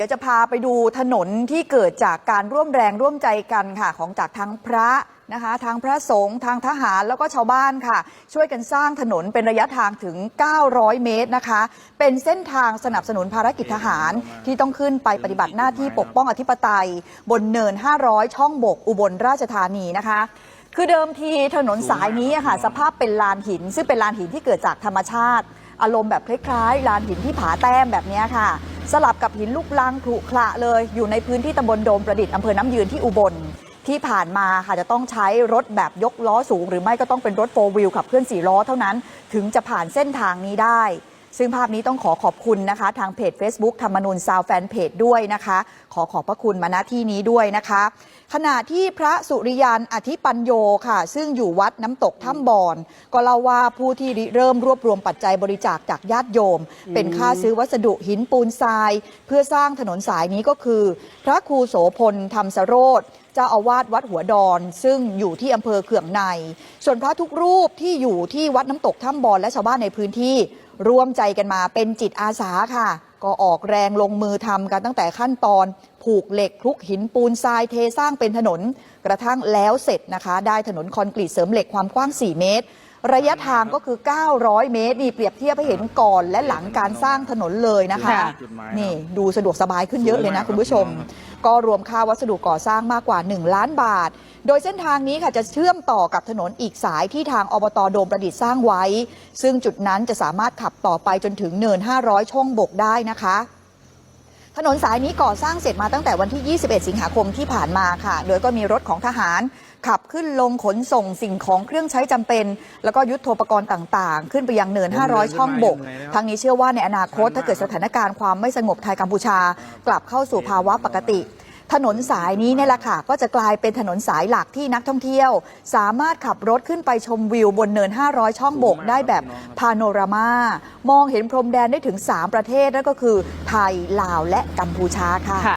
เดี๋ยวจะพาไปดูถนนที่เกิดจากการร่วมแรงร่วมใจกันค่ะ ของจากทั้งพระนะคะทางพระสงฆ์ทางทหารแล้วก็ชาวบ้านค่ะ ช่วยกันสร้างถนนเป็นระยะทางถึง 900 เมตรนะคะ เป็นเส้นทางสนับสนุนภารกิจทหารที่ต้องขึ้นไปปฏิบัติหน้าที่ปกป้องอธิปไตย บนเนิน 500 ช่องบกอุบลราชธานีนะคะคือเดิมทีถนนสายนี้ค่ะ สภาพเป็นลานหิน ซึ่งเป็นลานหินที่เกิดจากธรรมชาติ อารมณ์แบบคล้ายๆลานหินที่ผาแต้มแบบนี้ค่ะ สลับกับหินลูกลังขรุขระเลย อยู่ในพื้นที่ตำบลโดมประดิษฐ์อำเภอน้ำยืนที่อุบล ที่ผ่านมาค่ะจะต้องใช้รถแบบยกล้อสูง หรือไม่ก็ต้องเป็นรถโฟวิลขับเคลื่อนสี่ล้อเท่านั้น ถึงจะผ่านเส้นทางนี้ได้ซึ่งภาพนี้ต้องขอขอบคุณนะคะ ทางเพจ Facebook ธรรมนูญซาวแฟนเพจด้วยนะคะ ขอขอบพระคุณมาณที่นี้ด้วยนะคะ ขณะที่พระสุริยันอธิปัญโยค่ะ ซึ่งอยู่วัดน้ำตกถ้ำบอน ก็เล่าว่าผู้ที่ริเริ่มรวบรวมปัจจัยบริจาคจากญาติโยม เป็นค่าซื้อวัสดุหินปูนทราย เพื่อสร้างถนนสายนี้ก็คือ พระครูโสพลธรรมสโรธเจ้าอาวาสวัดหัวดอน ซึ่งอยู่ที่อำเภอเขื่องใน ส่วนพระทุกรูปที่อยู่ที่วัดน้ำตกถ้ำบอนและชาวบ้านในพื้นที่ ร่วมใจกันมาเป็นจิตอาสาค่ะ ก็ออกแรงลงมือทำกันตั้งแต่ขั้นตอน ผูกเหล็กคลุกหินปูนทรายเทสร้างเป็นถนน กระทั่งแล้วเสร็จนะคะ ได้ถนนคอนกรีตเสริมเหล็กความกว้าง 4 เมตร ระยะทางก็คือ 900 เมตร นี่เปรียบเทียบให้เห็นก่อนและหลังการสร้างถนนเลยนะคะ ค่ะ นี่ดูสะดวกสบายขึ้นเยอะเลยนะคุณผู้ชม ก็รวมค่าวัสดุก่อสร้างมากกว่า 1 ล้านบาท โดยเส้นทางนี้ค่ะจะเชื่อมต่อกับถนนอีกสายที่ทางอบตโดมประดิษฐ์สร้างไว้ ซึ่งจุดนั้นจะสามารถขับต่อไปจนถึงเนิน 500 ช่องบกได้นะคะ ถนนสายนี้ก่อสร้างเสร็จมาตั้งแต่วันที่ 21 สิงหาคมที่ผ่านมาค่ะ โดยก็มีรถของทหาร ขับขึ้นลงขนส่งสิ่งของเครื่องใช้จำเป็น แล้วก็ยุทโธปกรณ์ต่างๆ ขึ้นไปยังเนิน 500 ช่องบกทางนี้เชื่อว่าในอนาคตถ้าเกิดสถานการณ์ความไม่สงบไทยกัมพูชากลับเข้าสู่ภาวะปกติ ถนนสายนี้เนี่ยแหละค่ะก็จะกลายเป็นถนนสายหลักที่นักท่องเที่ยว สามารถขับรถขึ้นไปชมวิวบนเนิน 500 ช่องบกได้แบบพาโนรามามองเห็นพรมแดนได้ถึง 3 ประเทศนั่นก็คือไทย ลาวและกัมพูชาค่ะ